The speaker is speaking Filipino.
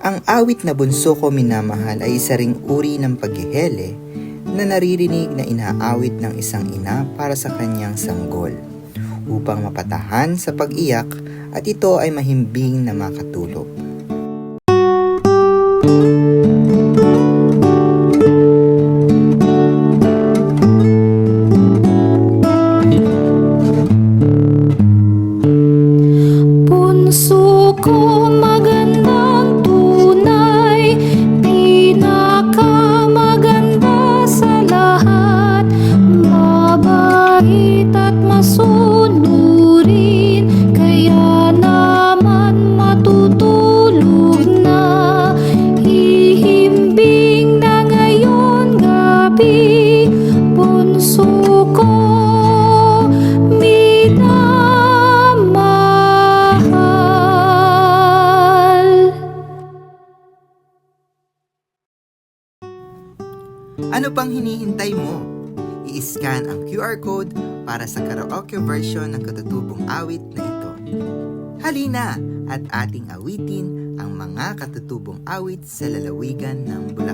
Ang awit na bunso ko minamahal ay isa ring uri ng paghihele na naririnig na inaawit ng isang ina para sa kanyang sanggol upang mapatahan sa pag-iyak at ito ay mahimbing na makatulog. Punso at masunurin Kaya naman matutulog na na ngayon gabi Punso ko minamahal Ano pang hinihintay mo? I-scan ang QR code para sa karaoke version ng katutubong awit na ito. Halina at ating awitin ang mga katutubong awit sa lalawigan ng Bulacan.